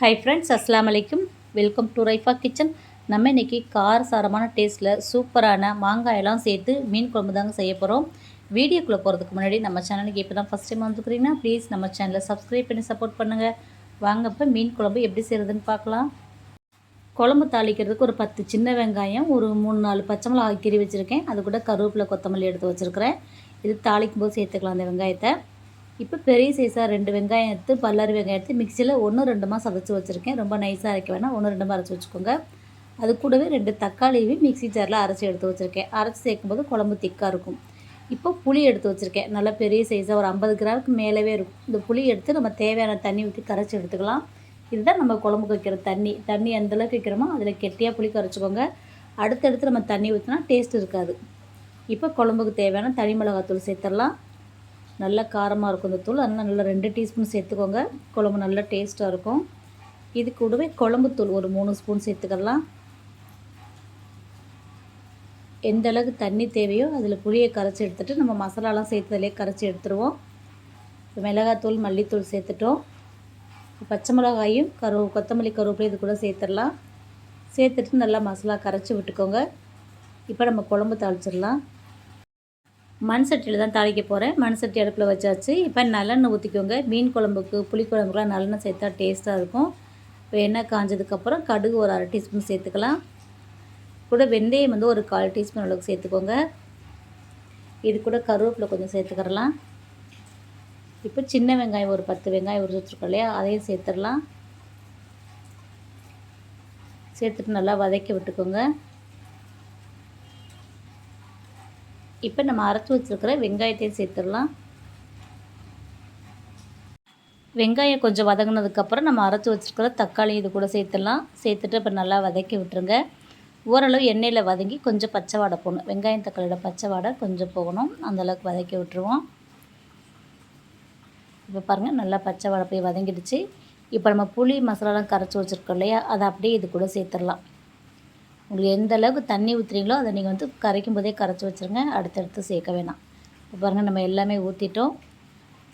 Hi friends அஸ்லாம் வலைக்கும் welcome to Raifa kitchen நம்ம இன்றைக்கி கார சாரமான டேஸ்ட்டில் சூப்பரான மாங்காயெல்லாம் சேர்த்து மீன் குழம்பு தாங்க செய்ய போகிறோம் வீடியோக்குள்ளே போகிறதுக்கு முன்னாடி நம்ம சேனலுக்கு இப்போ தான் ஃபஸ்ட் டைம் வந்துக்கிறீங்கன்னா ப்ளீஸ் நம்ம சேனலை சப்ஸ்கிரைப் பண்ணி சப்போர்ட் பண்ணுங்கள் வாங்க இப்போ மீன் குழம்பு எப்படி செய்கிறதுன்னு பார்க்கலாம். குழம்பு தாளிக்கிறதுக்கு ஒரு பத்து சின்ன வெங்காயம் ஒரு மூணு நாலு பச்சை மிளகா கீறி வச்சுருக்கேன். அது கூட கருவேப்பிலை கொத்தமல்லி எடுத்து வச்சுருக்கிறேன். இது தாளிக்கும் போது சேர்த்துக்கலாம் அந்த வெங்காயத்தை. இப்போ பெரிய சைஸாக ரெண்டு வெங்காயம் எடுத்து பல்லாரி வெங்காயம் எடுத்து மிக்சியில் ஒன்று ரெண்டுமா சதைச்சி வச்சுருக்கேன். ரொம்ப நைஸாக அரைக்க வேணாம். ஒன்று ரெண்டுமா அரைச்சி வச்சுக்கோங்க. அது கூடவே ரெண்டு தக்காளியும் மிக்சி ஜாரில் அரைச்சி எடுத்து வச்சுருக்கேன். அரைச்சி சேர்க்கும்போது குழம்பு திக்காக இருக்கும். இப்போ புளி எடுத்து வச்சுருக்கேன். நல்லா பெரிய சைஸாக ஒரு ஐம்பது கிராமுக்கு மேலவே இருக்கும். இந்த புளி எடுத்து நம்ம தேவையான தண்ணி ஊற்றி கரைச்சி எடுத்துக்கலாம். இதுதான் நம்ம குழம்புக்கு வைக்கிற தண்ணி. தண்ணி எந்தளவுக்கு வைக்கிறோமோ அதில் கெட்டியாக புளி கரைச்சிக்கோங்க. அடுத்தடுத்து நம்ம தண்ணி ஊற்றினா டேஸ்ட் இருக்காது. இப்போ குழம்புக்கு தேவையான தனி மிளகாத்தூள் சேர்த்துடலாம். நல்லா காரமாக இருக்கும் இந்த தூள். அதனால் நல்லா ரெண்டு டீஸ்பூன் சேர்த்துக்கோங்க. குழம்பு நல்லா டேஸ்ட்டாக இருக்கும். இது கூடவே குழம்பு தூள் ஒரு மூணு ஸ்பூன் சேர்த்துக்கலாம். எந்த அளவுக்கு தண்ணி தேவையோ அதில் புளியை கரைச்சி எடுத்துகிட்டு நம்ம மசாலாலாம் சேர்த்ததுலேயே கரைச்சி எடுத்துருவோம். மிளகாத்தூள் மல்லித்தூள் சேர்த்துட்டோம். பச்சை மிளகாயும் கரு கொத்தமல்லி கருவேப்பிலை இது கூட சேர்த்துடலாம். சேர்த்துட்டு நல்லா மசாலா கரைச்சி விட்டுக்கோங்க. இப்போ நம்ம குழம்பு தாளிச்சிடலாம். மண் சட்டியில் தான் தாளிக்க போகிறேன் மண் சட்டி அடுப்பில் வச்சாச்சு. இப்போ நல்லெண்ணெய் ஊற்றிக்கோங்க மீன் குழம்புக்கு புளிக்குழம்புக்குலாம் நல்லெண்ணெய் சேர்த்தா டேஸ்ட்டாக இருக்கும். இப்போ எண்ணெய் காஞ்சதுக்கப்புறம் கடுகு ஒரு அரை டீஸ்பூன் சேர்த்துக்கலாம். கூட வெந்தயம் வந்து ஒரு கால் டீஸ்பூன் அளவுக்கு சேர்த்துக்கோங்க. இது கூட கருவேப்பிலை கொஞ்சம் சேர்த்துக்கிறலாம். இப்போ சின்ன வெங்காயம் ஒரு பத்து வெங்காயம் உரிச்சு வச்சுருக்கோம் இல்லையா? அதையும் சேர்த்துடலாம். சேர்த்துட்டு நல்லா வதக்கி விட்டுக்கோங்க. இப்போ நம்ம அரைச்சி வச்சுருக்கிற வெங்காயத்தையும் சேர்த்துடலாம். வெங்காயம் கொஞ்சம் வதங்கினதுக்கப்புறம் நம்ம அரைச்சி வச்சுருக்கிற தக்காளி இது கூட சேர்த்துடலாம். சேர்த்துட்டு இப்போ நல்லா வதக்கி விட்டுருங்க. ஓரளவு எண்ணெயில் வதங்கி கொஞ்சம் பச்சை வாடை போகணும் வெங்காயம் தக்காளியோட பச்சை வாடை கொஞ்சம் போகணும். அந்தளவுக்கு வதக்கி விட்டுருவோம். இப்போ பாருங்கள் நல்லா பச்சை வாடை போய் வதங்கிடுச்சு. இப்போ நம்ம புளி மசாலாலாம் கரைச்சி வச்சுருக்கோம் இல்லையா? அதை அப்படியே இது கூட சேர்த்துடலாம். உங்களுக்கு எந்த அளவுக்கு தண்ணி ஊற்றுறீங்களோ அதை நீங்கள் வந்து கரைக்கும் போதே கரைச்சி வச்சுருங்க. அடுத்தடுத்து சேர்க்க வேணாம். இப்போ பாருங்கள் நம்ம எல்லாமே ஊற்றிட்டோம்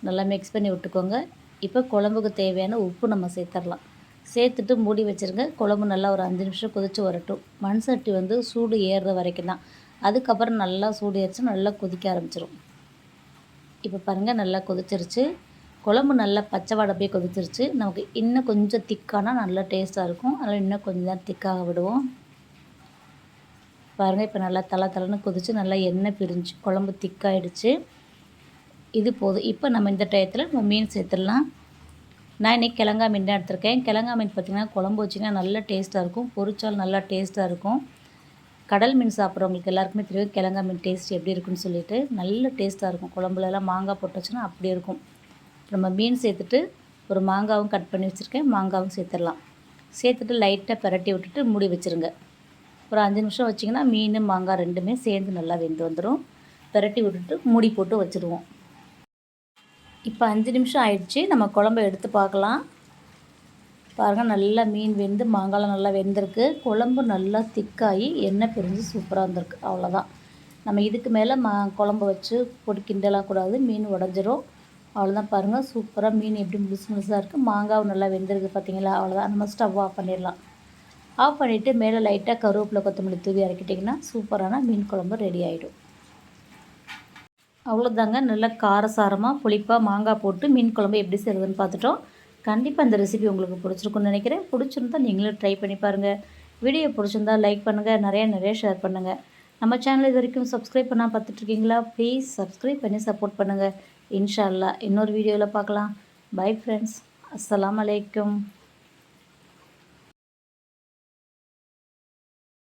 நல்லா மிக்ஸ் பண்ணி விட்டுக்கோங்க. இப்போ குழம்புக்கு தேவையான உப்பு நம்ம சேர்த்துடலாம். சேர்த்துட்டு மூடி வச்சுருங்க. குழம்பு நல்லா ஒரு அஞ்சு நிமிஷம் கொதித்து வரட்டும். மண் சட்டி வந்து சூடு ஏறுற வரைக்கும் தான். அதுக்கப்புறம் நல்லா சூடு ஏறிச்சு நல்லா கொதிக்க ஆரம்பிச்சிடும் இப்போ பாருங்கள் நல்லா கொதிச்சிருச்சு. குழம்பு நல்லா பச்சை வாடை போய் கொதிச்சிருச்சு. நமக்கு இன்னும் கொஞ்சம் திக்கானால் நல்லா டேஸ்ட்டாக இருக்கும். அதனால் இன்னும் கொஞ்சம் தான் திக்காக விடுவோம். பாருங்கள் இப்போ நல்லா தலை தலைன்னு கொதித்து நல்லா எண்ணெய் பிரிஞ்சு குழம்பு திக்காயிடுச்சு இது போதும். இப்போ நம்ம இந்த டயத்தில் நம்ம மீன் சேர்த்துடலாம். நான் இன்றைக்கி கிழங்கா மீன் தான் எடுத்திருக்கேன். கிழங்கா மீன் பார்த்திங்கன்னா குழம்பு வச்சிங்கன்னா நல்லா டேஸ்ட்டாக இருக்கும். பொரிச்சால் நல்லா டேஸ்ட்டாக இருக்கும். கடல் மீன் சாப்பிட்றவங்களுக்கு எல்லாருக்குமே தெரியும் கிழங்கா மீன் டேஸ்ட் எப்படி இருக்குன்னு சொல்லிட்டு. நல்ல டேஸ்ட்டாக இருக்கும். குழம்புலலாம் மாங்காய் போட்டு வச்சுன்னா அப்படி இருக்கும். நம்ம மீன் சேர்த்துட்டு ஒரு மாங்காவும் கட் பண்ணி வச்சுருக்கேன். மாங்காவும் சேர்த்துடலாம். சேர்த்துட்டு லைட்டாக பரட்டி விட்டுட்டு மூடி வச்சுருங்க. ஒரு அஞ்சு நிமிஷம் வச்சிங்கன்னா மீன் மாங்காய் ரெண்டுமே சேர்ந்து நல்லா வெந்து வந்துடும் பெரட்டி விட்டுட்டு மூடி போட்டு வச்சுருவோம். இப்போ அஞ்சு நிமிஷம் ஆயிடுச்சு. நம்ம குழம்ப எடுத்து பார்க்கலாம். பாருங்கள் நல்லா மீன் வெந்து மாங்காய்லாம் நல்லா வெந்திருக்கு. குழம்பு நல்லா திக்காகி எண்ணெய் பிரிஞ்சு சூப்பராக இருந்திருக்கு அவ்வளோதான் நம்ம இதுக்கு மேலே மா குழம்பு வச்சு போட்டு கிண்டலாம் கூடாது. மீன் உடஞ்சிரும். அவ்வளோதான் பாருங்கள் சூப்பராக மீன் எப்படி முழுசு முழுசாக இருக்குது மாங்காவும் நல்லா வெந்திருக்கு பார்த்தீங்களா அவ்வளோதான் நம்ம ஸ்டவ் ஆஃப் பண்ணிடலாம். ஆஃப் பண்ணிவிட்டு மேலே லைட்டாக கருவேப்பிலை கொத்தமல்லி தூவி இறக்கிட்டிங்கன்னா சூப்பரான மீன் குழம்பு ரெடி ஆகிடும் அவ்வளோதாங்க நல்லா காரசாரமாக புளிப்பாக மாங்காய் போட்டு மீன் குழம்பு எப்படி செய்கிறதுன்னு பார்த்துட்டோம். கண்டிப்பாக இந்த ரெசிபி உங்களுக்கு பிடிச்சிருக்குன்னு நினைக்கிறேன். பிடிச்சிருந்தா நீங்களும் ட்ரை பண்ணி பாருங்கள் வீடியோ பிடிச்சிருந்தா லைக் பண்ணுங்கள் நிறையா நிறைய ஷேர் பண்ணுங்கள் நம்ம சேனல் இது வரைக்கும் சப்ஸ்கிரைப் பண்ணால் பார்த்துட்ருக்கீங்களா? ப்ளீஸ் சப்ஸ்கிரைப் பண்ணி சப்போர்ட் பண்ணுங்கள் இன்ஷால்லா இன்னொரு வீடியோவில் பார்க்கலாம். பை ஃப்ரெண்ட்ஸ் அஸ்லாம் அலைக்கும்